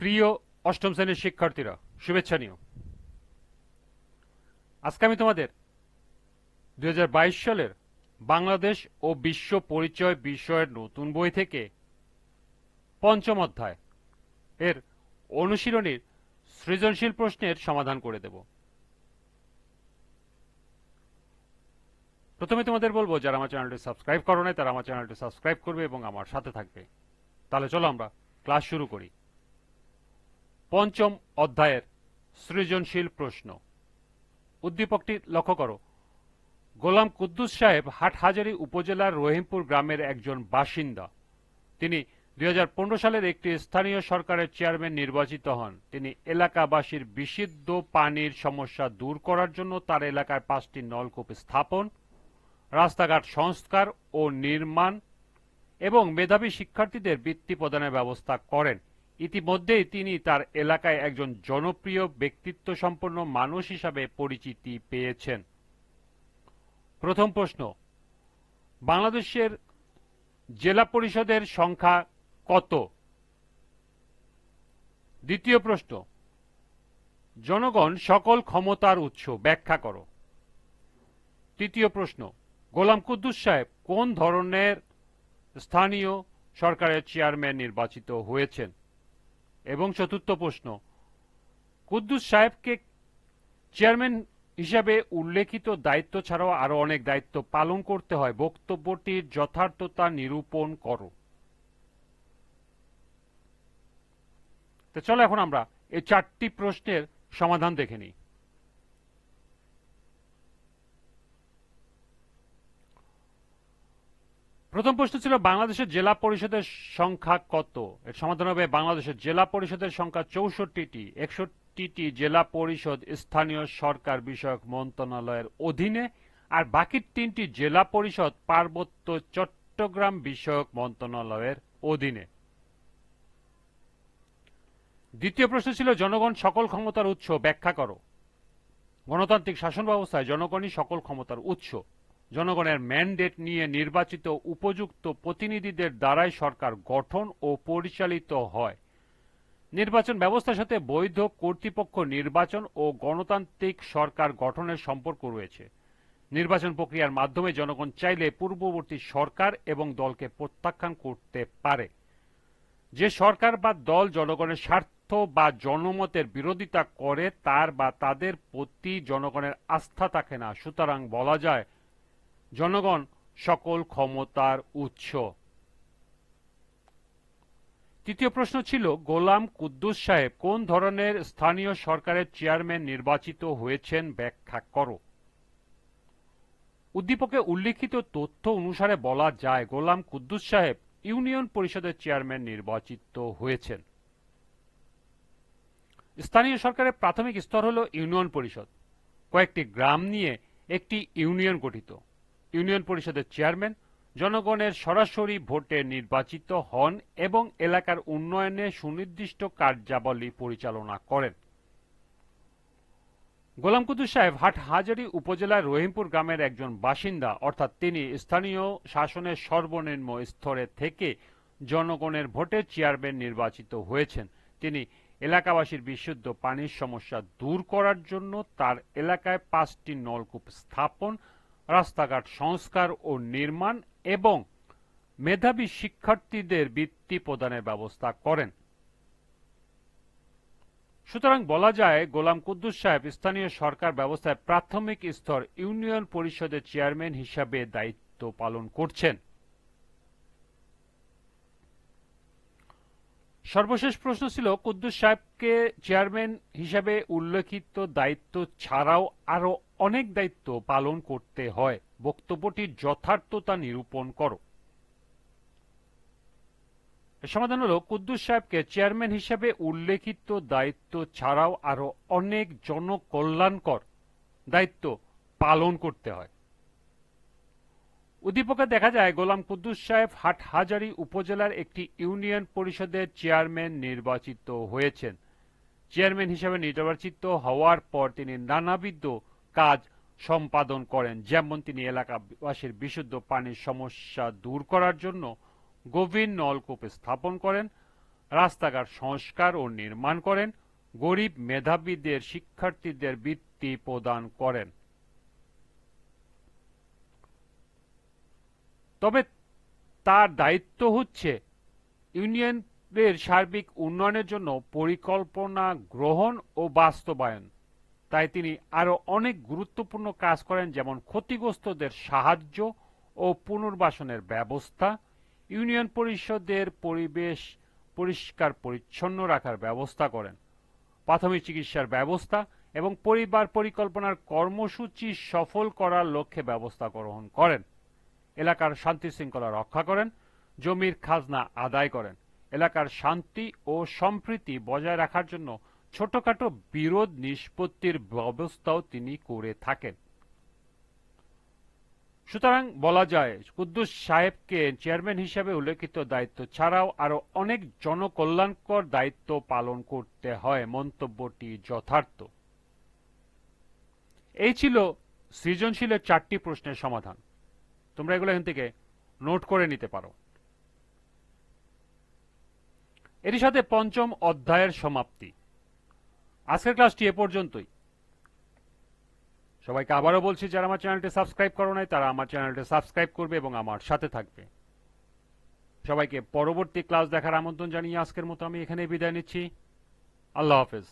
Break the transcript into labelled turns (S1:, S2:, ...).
S1: প্রিয় অষ্টম শ্রেণির শিক্ষার্থীরা, শুভেচ্ছা নিও। আজকে আমি তোমাদের দু হাজার বাইশ সালের বাংলাদেশ ও বিশ্ব পরিচয় বিষয়ের নতুন বই থেকে পঞ্চম অধ্যায় এর অনুশীলনীর সৃজনশীল প্রশ্নের সমাধান করে দেব। প্রথমে তোমাদের বলব, যারা আমার চ্যানেলটি সাবস্ক্রাইব করো নাই, তারা আমার চ্যানেলটি সাবস্ক্রাইব করবে এবং আমার সাথে থাকবে। তাহলে চলো আমরা ক্লাস শুরু করি। পঞ্চম অধ্যায়ের সৃজনশীল প্রশ্ন। উদ্দীপকটি লক্ষ্য করো। গোলাম কুদ্দুস সাহেব হাটহাজারী উপজেলার রহিমপুর গ্রামের একজন বাসিন্দা। তিনি দুই হাজার পনেরো সালের একটি স্থানীয় সরকারের চেয়ারম্যান নির্বাচিত হন। তিনি এলাকাবাসীর বিশুদ্ধ পানির সমস্যা দূর করার জন্য তার এলাকায় পাঁচটি নলকূপ স্থাপন, রাস্তাঘাট সংস্কার ও নির্মাণ এবং মেধাবী শিক্ষার্থীদের বৃত্তি প্রদানের ব্যবস্থা করেন। ইতিমধ্যেই তিনি তার এলাকায় একজন জনপ্রিয় ব্যক্তিত্ব সম্পন্ন মানুষ হিসাবে পরিচিতি পেয়েছেন। প্রথম প্রশ্ন, বাংলাদেশের জেলা পরিষদের সংখ্যা কত? দ্বিতীয় প্রশ্ন, জনগণ সকল ক্ষমতার উৎস, ব্যাখ্যা করো। তৃতীয় প্রশ্ন, গোলাম কুদ্দুস সাহেব কোন ধরনের স্থানীয় সরকারের চেয়ারম্যান নির্বাচিত হয়েছেন? এবং চতুর্থ প্রশ্ন। কুদ্দুস সাহেবকে চেয়ারম্যান হিসাবে উল্লেখিত দায়িত্ব ছাড়াও আরও অনেক দায়িত্ব পালন করতে হয়। বক্তব্যটির যথার্থতা নিরূপণ করো। তো চলো এখন আমরা এই চারটি প্রশ্নের সমাধান দেখে নিই। প্রথম প্রশ্ন ছিল, বাংলাদেশের জেলা পরিষদের সংখ্যা কত? এর সমাধান হবে, বাংলাদেশের জেলা পরিষদের সংখ্যা চৌষট্টিটি। একষট্টিটি জেলা পরিষদ স্থানীয় সরকার বিষয়ক মন্ত্রণালয়ের অধীনে, আর বাকি তিনটি জেলা পরিষদ পার্বত্য চট্টগ্রাম বিষয়ক মন্ত্রণালয়ের অধীনে। দ্বিতীয় প্রশ্ন ছিল, জনগণ সকল ক্ষমতার উৎস, ব্যাখ্যা করো। গণতান্ত্রিক শাসন ব্যবস্থায় জনগণই সকল ক্ষমতার উৎস। জনগণের ম্যান্ডেট নিয়ে নির্বাচিত উপযুক্ত প্রতিনিধিদের দ্বারাই সরকার গঠন ও পরিচালিত হয়। নির্বাচন ব্যবস্থার সাথে বৈধ কর্তৃপক্ষ নির্বাচন ও গণতান্ত্রিক সরকার গঠনের সম্পর্ক রয়েছে। নির্বাচন প্রক্রিয়ার মাধ্যমে জনগণ চাইলে পূর্ববর্তী সরকার এবং দলকে প্রত্যাখ্যান করতে পারে। যে সরকার বা দল জনগণের স্বার্থ বা জনমতের বিরোধিতা করে, তার বা তাদের প্রতি জনগণের আস্থা থাকে না। সুতরাং বলা যায় জনগণ সকল ক্ষমতার উৎস। তৃতীয় প্রশ্ন ছিল, গোলাম কুদ্দুস সাহেব কোন ধরনের স্থানীয় সরকারের চেয়ারম্যান নির্বাচিত হয়েছেন ব্যাখ্যা করো। উদ্দীপকে উল্লিখিত তথ্য অনুসারে বলা যায়, গোলাম কুদ্দুস সাহেব ইউনিয়ন পরিষদের চেয়ারম্যান নির্বাচিত হয়েছেন। স্থানীয় সরকারের প্রাথমিক স্তর হল ইউনিয়ন পরিষদ। কয়েকটি গ্রাম নিয়ে একটি ইউনিয়ন গঠিত। ইউনিয়ন পরিষদের চেয়ারম্যান, জনগণের সরাসরি ভোটে নির্বাচিত হন এবং এলাকার উন্নয়নে সুনির্দিষ্ট কার্যাবলী পরিচালনা করেন। গোলাম কুদ্দুস সাহেব হাটহাজারী উপজেলার রহিমপুর গ্রামের একজন বাসিন্দা, অর্থাৎ তিনি স্থানীয় শাসনের সর্বনিম্ন স্তরে থেকে জনগণের ভোটে চেয়ারম্যান নির্বাচিত হয়েছেন। তিনি এলাকাবাসীর বিশুদ্ধ পানির সমস্যা দূর করার জন্য তার এলাকায় পাঁচটি নলকূপ স্থাপন রাস্তাঘাট সংস্কার ও নির্মাণ এবং মেধাবী শিক্ষার্থীদের বৃত্তি প্রদানের ব্যবস্থা করেন। সুতরাং বলা যায়, গোলাম কুদ্দুস সাহেব স্থানীয় সরকার ব্যবস্থায় প্রাথমিক স্তর ইউনিয়ন পরিষদের চেয়ারম্যান হিসাবে দায়িত্ব পালন করছেন। সর্বশেষ প্রশ্ন ছিল, কুদ্দুস সাহেবকে চেয়ারম্যান হিসাবে উল্লেখিত দায়িত্ব ছাড়াও আরও অনেক দায়িত্ব পালন করতে হয়। বক্তব্যটির যথার্থতা নিরূপণ করো। সমাধান হল, কুদ্দুস সাহেবকে চেয়ারম্যান হিসাবে উল্লেখিত দায়িত্ব ছাড়াও আরও অনেক জনকল্যাণকর দায়িত্ব পালন করতে হয়। উদ্দীপকে দেখা যায় গোলাম কুদ্দুস সাহেব হাটহাজারী উপজেলার একটি ইউনিয়ন পরিষদের চেয়ারম্যান নির্বাচিত হয়েছেন। চেয়ারম্যান হিসেবে নির্বাচিত হওয়ার পর তিনি নানাবিধ কাজ সম্পাদন করেন, যেমন তিনি এলাকাবাসীর বিশুদ্ধ পানির সমস্যা দূর করার জন্য গভীর নলকূপ স্থাপন করেন, রাস্তাঘাট সংস্কার ও নির্মাণ করেন, গরিব মেধাবীদের, শিক্ষার্থীদের বৃত্তি প্রদান করেন। তবে তার দায়িত্ব হচ্ছে ইউনিয়নের সার্বিক উন্নয়নের জন্য পরিকল্পনা গ্রহণ ও বাস্তবায়ন। তাই তিনি আরও অনেক গুরুত্বপূর্ণ কাজ করেন, যেমন ক্ষতিগ্রস্তদের সাহায্য ও পুনর্বাসনের ব্যবস্থা, ইউনিয়ন পরিষদের পরিবেশ পরিষ্কার পরিচ্ছন্ন রাখার ব্যবস্থা করেন, প্রাথমিক চিকিৎসার ব্যবস্থা এবং পরিবার পরিকল্পনার কর্মসূচি সফল করার লক্ষ্যে ব্যবস্থা গ্রহণ করেন। এলাকার শান্তি শৃঙ্খলা রক্ষা করেন, জমির খাজনা আদায় করেন। এলাকার শান্তি ও সম্প্রীতি বজায় রাখার জন্য ছোটখাটো বিরোধ নিষ্পত্তির ব্যবস্থাও তিনি করে থাকেন। সুতরাং বলা যায়, কুদ্দুস সাহেবকে চেয়ারম্যান হিসেবে উল্লেখিত দায়িত্ব ছাড়াও আরও অনেক জনকল্যাণকর দায়িত্ব পালন করতে হয় মন্তব্যটি যথার্থ। এই ছিল সৃজনশীলের চারটি প্রশ্নের সমাধান। তোমরা এগুলো এখান থেকে নোট করে নিতে পারো। এর সাথে পঞ্চম অধ্যায়ের সমাপ্তি। আজকের ক্লাসটি এ পর্যন্তই। সবাইকে আবারও বলছি, যারা আমার চ্যানেলটি সাবস্ক্রাইব করো নাই, তারা আমার চ্যানেলটি সাবস্ক্রাইব করবে এবং আমার সাথে থাকবে। সবাইকে পরবর্তী ক্লাস দেখার আমন্ত্রণ জানিয়ে আজকের মতো আমি এখানে বিদায় নিচ্ছি। আল্লাহ হাফেজ।